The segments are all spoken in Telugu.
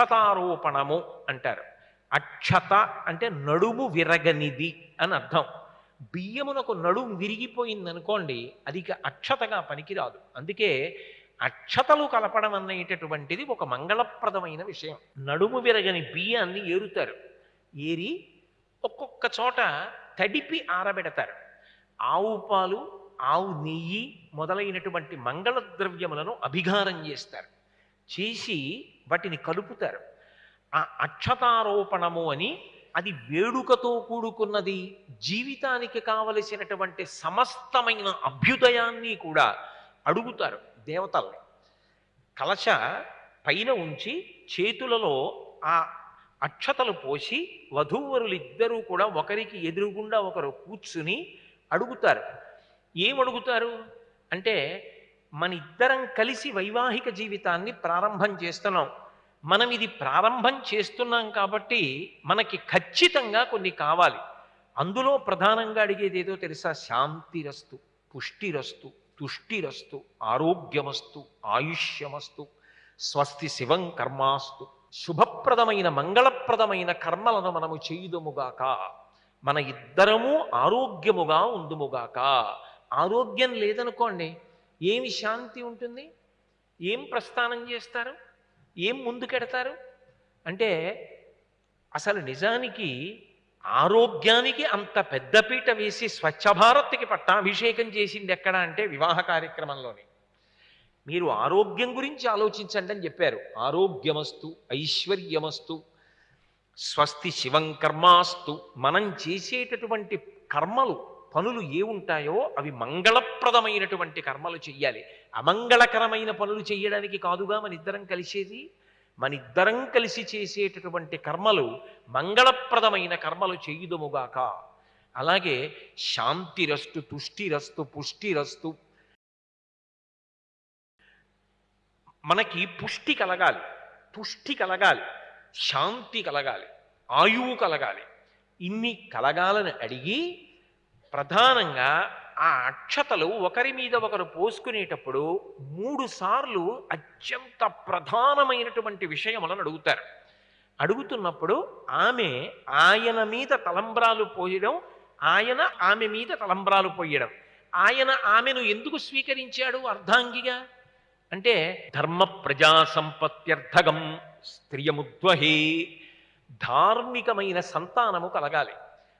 అక్షతారోపణము అంటారు. అక్షత అంటే నడుము విరగనిది అని అర్థం. బియ్యమునకు నడుము విరిగిపోయింది అనుకోండి అది అక్షతగా పనికిరాదు. అందుకే అక్షతలు కలపడం అనేటటువంటిది ఒక మంగళప్రదమైన విషయం. నడుము విరగని బియ్యాన్ని ఏరుతారు. ఏరి ఒక్కొక్క చోట తడిపి ఆరబెడతారు. ఆవు పాలు ఆవు నెయ్యి మొదలైనటువంటి మంగళ ద్రవ్యములను అభిగారం చేస్తారు. చేసి వాటిని కలుపుతారు. ఆ అక్షతారోపణము అని అది వేడుకతో కూడుకున్నది జీవితానికి కావలసినటువంటి సమస్తమైన అభ్యుదయాన్ని కూడా అడుగుతారు దేవతల్ని. కలశ పైన ఉంచి చేతులలో ఆ అక్షతలు పోసి వధూవరులు ఇద్దరూ కూడా ఒకరికి ఎదురుగుండా ఒకరు కూర్చుని అడుగుతారు. ఏమడుగుతారు? అంటే మన ఇద్దరం కలిసి వైవాహిక జీవితాన్ని ప్రారంభం చేస్తున్నాం. మనం ఇది ప్రారంభం చేస్తున్నాం కాబట్టి మనకి ఖచ్చితంగా కొన్ని కావాలి. అందులో ప్రధానంగా అడిగేది ఏదో తెలుసా? శాంతిరస్తు పుష్టిరస్తు తుష్టిరస్తు ఆరోగ్యమస్తు ఆయుష్యమస్తు స్వస్తి శివం కర్మాస్తు శుభప్రదమైన మంగళప్రదమైన కర్మలను మనము చేయుదుముగాక. మన ఇద్దరము ఆరోగ్యముగా ఉందుముగాక. ఆరోగ్యం లేదనుకోండి ఏమి శాంతి ఉంటుంది? ఏం ప్రస్థానం చేస్తారు? ఏం ముందుకెడతారు? అంటే అసలు నిజానికి ఆరోగ్యానికి అంత పెద్దపీట వేసి స్వచ్ఛ భారత్కి పట్టాభిషేకం చేసింది ఎక్కడ అంటే వివాహ కార్యక్రమంలోనే. మీరు ఆరోగ్యం గురించి ఆలోచించండి అని చెప్పారు. ఆరోగ్యమస్తు ఐశ్వర్యమస్తు స్వస్తి శివం కర్మాస్తు మనం చేసేటటువంటి కర్మలు పనులు ఏ ఉంటాయో అవి మంగళప్రదమైనటువంటి కర్మలు చెయ్యాలి. అమంగళకరమైన పనులు చేయడానికి కాదుగా మన ఇద్దరం కలిసేది? మన ఇద్దరం కలిసి చేసేటటువంటి కర్మలు మంగళప్రదమైన కర్మలు చేయుదముగాక. అలాగే శాంతిరస్తు తుష్టిరస్తు పుష్టిరస్తు. మనకి పుష్టి కలగాలి. తుష్టి కలగాలి. శాంతి కలగాలి. ఆయువు కలగాలి. ఇన్ని కలగాలని అడిగి ప్రధానంగా ఆ అక్షతలు ఒకరి మీద ఒకరు పోసుకునేటప్పుడు మూడు సార్లు అత్యంత ప్రధానమైనటువంటి విషయములను అడుగుతారు. అడుగుతున్నప్పుడు ఆమె ఆయన మీద తలంబ్రాలు పోయడం ఆయన ఆమె మీద తలంబ్రాలు పోయడం. ఆయన ఆమెను ఎందుకు స్వీకరించాడు అర్ధాంగిగా? అంటే ధర్మ ప్రజా సంపత్త్యర్థకం స్త్రియముద్వహే ధార్మికమైన సంతానము కలగాలి.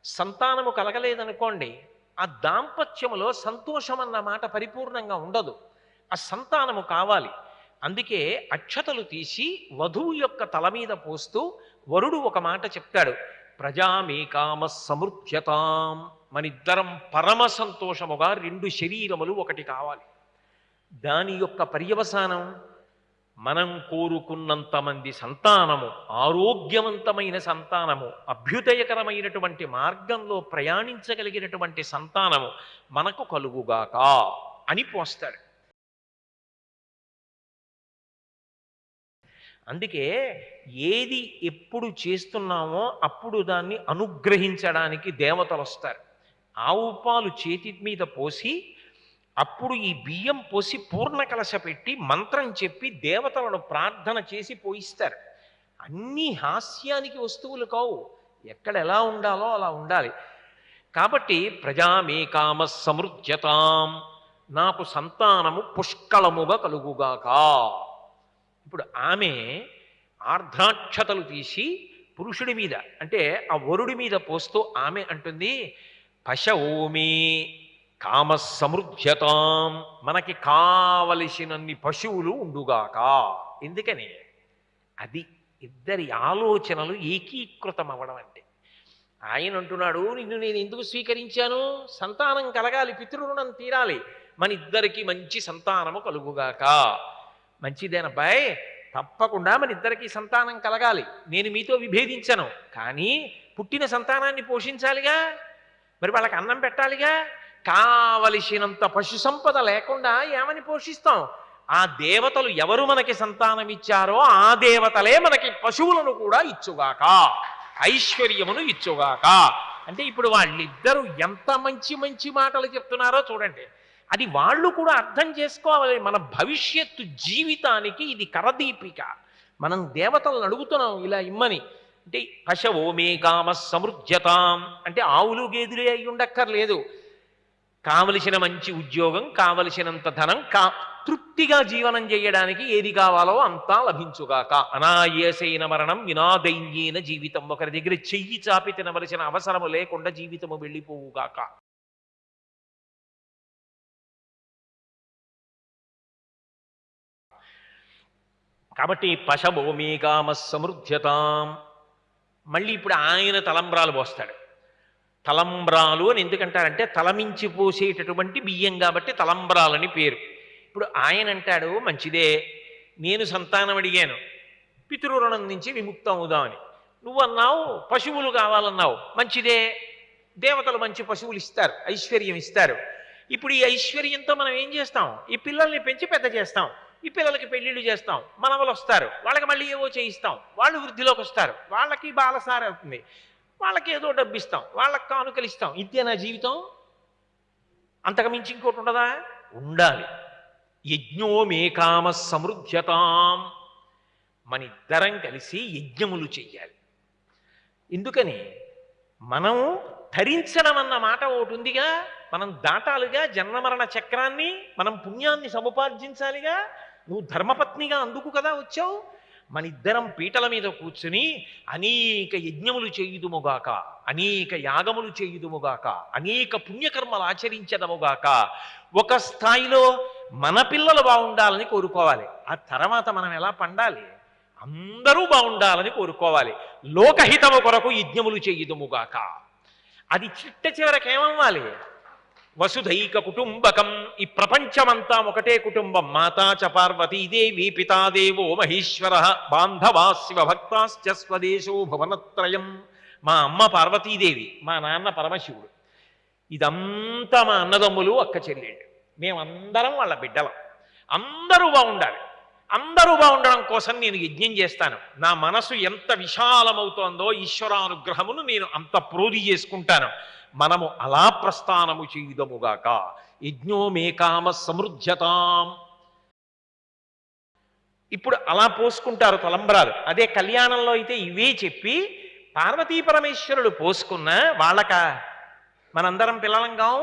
సంతానము కలగలేదనుకోండి ఆ దాంపత్యములో సంతోషం అన్న మాట పరిపూర్ణంగా ఉండదు. ఆ సంతానము కావాలి. అందుకే అక్షతలు తీసి వధువు యొక్క తల మీద పోస్తూ వరుడు ఒక మాట చెప్తాడు. ప్రజామేకామ సమృత్యతాం మనిద్దరం పరమ సంతోషముగా రెండు శరీరములు ఒకటి కావాలి. దాని యొక్క పర్యవసానం మనం కోరుకున్నంత మంది సంతానము ఆరోగ్యవంతమైన సంతానము అభ్యుదయకరమైనటువంటి మార్గంలో ప్రయాణించగలిగినటువంటి సంతానము మనకు కలుగుగాక అని పోస్తాడు. అందుకే ఏది ఎప్పుడు చేస్తున్నామో అప్పుడు దాన్ని అనుగ్రహించడానికి దేవతలు వస్తారు. ఆవు పాలు చేతి మీద పోసి అప్పుడు ఈ బియ్యం పోసి పూర్ణ కలశ పెట్టి మంత్రం చెప్పి దేవతలను ప్రార్థన చేసి పోయిస్తారు. అన్నీ హాస్యానికి వస్తువులు కావు. ఎక్కడ ఎలా ఉండాలో అలా ఉండాలి. కాబట్టి ప్రజామేకామ సమృద్ధ్యతాం నాకు సంతానము పుష్కలముగా కలుగుగాక. ఇప్పుడు ఆమె ఆర్ద్రాక్షతలు తీసి పురుషుడి మీద అంటే ఆ వరుడి మీద పోస్తూ ఆమె అంటుంది పశవోమే కామ సమృద్ధ్యతాం మనకి కావలసినన్ని పశువులు ఉండుగాక. ఎందుకని? అది ఇద్దరి ఆలోచనలు ఏకీకృతం అవ్వడం అంటే. ఆయన అంటున్నాడు నిన్ను నేను ఎందుకు స్వీకరించాను? సంతానం కలగాలి పితృరుణం తీరాలి. మన ఇద్దరికి మంచి సంతానము కలుగుగాక. మంచిదేనబ్బాయ్ తప్పకుండా మన ఇద్దరికి సంతానం కలగాలి. నేను మీతో విభేదించను. కానీ పుట్టిన సంతానాన్ని పోషించాలిగా? మరి వాళ్ళకి అన్నం పెట్టాలిగా? కావలసినంత పశు సంపద లేకుండా ఏమని పోషిస్తాం? ఆ దేవతలు ఎవరు మనకి సంతానం ఇచ్చారో ఆ దేవతలే మనకి పశువులను కూడా ఇచ్చుగాక. ఐశ్వర్యమును ఇచ్చుగాక. అంటే ఇప్పుడు వాళ్ళిద్దరూ ఎంత మంచి మంచి మాటలు చెప్తున్నారో చూడండి. అది వాళ్ళు కూడా అర్థం చేసుకోవాలి. మన భవిష్యత్తు జీవితానికి ఇది కరదీపిక. మనం దేవతలను అడుగుతున్నాం ఇలా ఇమ్మని. అంటే పశవో మే కామ సమృద్ధ్యతాం అంటే ఆవులు గేదులే అయి ఉండక్కర్లేదు కావలసిన మంచి ఉద్యోగం కావలసినంత ధనం కా తృప్తిగా జీవనం చేయడానికి ఏది కావాలో అంతా లభించుగాక. అనాయేసైన మరణం వినాదైన్యేన జీవితం. ఒకరి దగ్గర చెయ్యి చాపి తినవలసిన అవసరము లేకుండా జీవితము వెళ్ళిపోవుగాక. కాబట్టి పశభూమి కామ సమృద్ధ్యతాం మళ్ళీ ఇప్పుడు ఆయన తలంబ్రాలు పోస్తాడు. తలంబ్రాలు అని ఎందుకంటారంటే తలమించి పోసేటటువంటి బియ్యం కాబట్టి తలంబ్రాలని పేరు. ఇప్పుడు ఆయన అంటాడు మంచిదే నేను సంతానం అడిగాను పితృరుణం నుంచి విముక్తం అవుదామని నువ్వు అన్నావు పశువులు కావాలన్నావు మంచిదే దేవతలు మంచి పశువులు ఇస్తారు ఐశ్వర్యం ఇస్తారు. ఇప్పుడు ఈ ఐశ్వర్యంతో మనం ఏం చేస్తాం? ఈ పిల్లల్ని పెంచి పెద్ద చేస్తాం ఈ పిల్లలకి పెళ్ళిళ్ళు చేస్తాం మనవలు వస్తారు వాళ్ళకి మళ్ళీ ఏవో చేయిస్తాం వాళ్ళు వృద్ధిలోకి వస్తారు వాళ్ళకి బాలసారి అవుతుంది వాళ్ళకి ఏదో డబ్బిస్తాం వాళ్ళకి కానుకలు ఇస్తాం ఇదే నా జీవితం? అంతకు మించి ఇంకోటి ఉండదా? ఉండాలి. యజ్ఞో మేకామ సమృద్ధ్యతాం. మన ఇద్దరం కలిసి యజ్ఞములు చెయ్యాలి. ఎందుకని? మనం ధరించడం అన్న మాట ఒకటి ఉందిగా మనం దాటాలిగా జన్మమరణ చక్రాన్ని మనం పుణ్యాన్ని సముపార్జించాలిగా నువ్వు ధర్మపత్నిగా అందుకు కదా వచ్చావు? మన ఇద్దరం పీటల మీద కూర్చుని అనేక యజ్ఞములు చేయుదుముగాక అనేక యాగములు చేయుదుముగాక అనేక పుణ్యకర్మలు ఆచరించదముగాక ఒక స్థాయిలో మన పిల్లలు బాగుండాలని కోరుకోవాలి. ఆ తర్వాత మనం ఎలా పండాలి? అందరూ బాగుండాలని కోరుకోవాలి. లోకహితము కొరకు యజ్ఞములు చేయుదుముగాక. అది చిట్ట చివరికి ఏమవ్వాలి వసుధైక కుటుంబకం. ఈ ప్రపంచమంతా ఒకటే కుటుంబం. మాతా చ పార్వతీదేవి పితాదేవో మహేశ్వర బాంధవా శివ భక్తాశ్చ స్వదేశో భువనత్రయం. మా అమ్మ పార్వతీదేవి మా నాన్న పరమశివుడు. ఇదంతా మా అన్నదమ్ములు అక్క చెల్లెళ్ళు. మేమందరం వాళ్ళ బిడ్డలం. అందరూ బాగుండాలి. అందరూ బాగుండడం కోసం నేను యజ్ఞం చేస్తాను. నా మనసు ఎంత విశాలమవుతోందో ఈశ్వరానుగ్రహమును నేను అంత ప్రోధి చేసుకుంటాను. మనము అలా ప్రస్థానము చేయుదముగాక యజ్ఞో మేకామ సమృద్ధ్యతాం ఇప్పుడు అలా పోసుకుంటారు తలంబరాలు. అదే కళ్యాణంలో అయితే ఇవే చెప్పి పార్వతీ పరమేశ్వరుడు పోసుకున్న వాళ్ళక మనందరం పిల్లలంగాం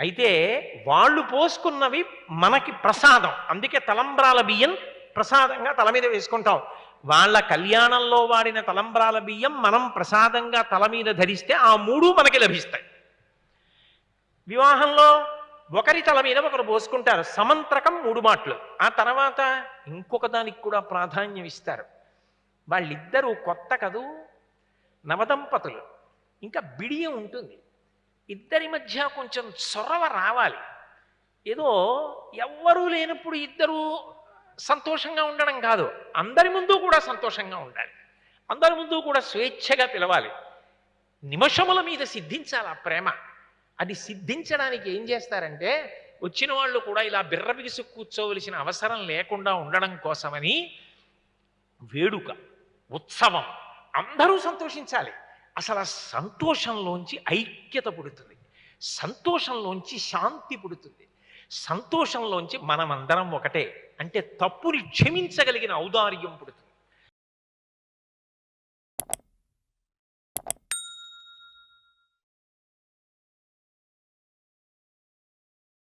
అయితే వాళ్ళు పోసుకున్నవి మనకి ప్రసాదం. అందుకే తలంబ్రాల బియ్యం ప్రసాదంగా తల మీద వేసుకుంటాం. వాళ్ళ కళ్యాణంలో వాడిన తలంబ్రాల బియ్యం మనం ప్రసాదంగా తల మీద ధరిస్తే ఆ మూడు మనకి లభిస్తాయి. వివాహంలో ఒకరి తల మీద ఒకరు పోసుకుంటారు. సమంత్రకం మూడు మాటలు. ఆ తర్వాత ఇంకొక దానికి కూడా ప్రాధాన్యం ఇస్తారు. వాళ్ళిద్దరూ కొత్త కదూ నవదంపతులు. ఇంకా బిడియం ఉంటుంది. ఇద్దరి మధ్య కొంచెం చొరవ రావాలి. ఏదో ఎవ్వరూ లేనప్పుడు ఇద్దరూ సంతోషంగా ఉండడం కాదు. అందరి ముందు కూడా సంతోషంగా ఉండాలి. అందరి ముందు కూడా స్వేచ్ఛగా పిలవాలి. నిమిషముల మీద సిద్ధించాలి ఆ ప్రేమ. అది సిద్ధించడానికి ఏం చేస్తారంటే వచ్చిన వాళ్ళు కూడా ఇలా బిర్ర బిగిసి కూర్చోవలసిన అవసరం లేకుండా ఉండడం కోసమని వేడుక ఉత్సవం అందరూ సంతోషించాలి. అసలు ఆ సంతోషంలోంచి ఐక్యత పుడుతుంది. సంతోషంలోంచి శాంతి పుడుతుంది. సంతోషంలోంచి మనమందరం ఒకటే. అంటే తప్పుని క్షమించగలిగిన ఔదార్యం పుడుతుంది.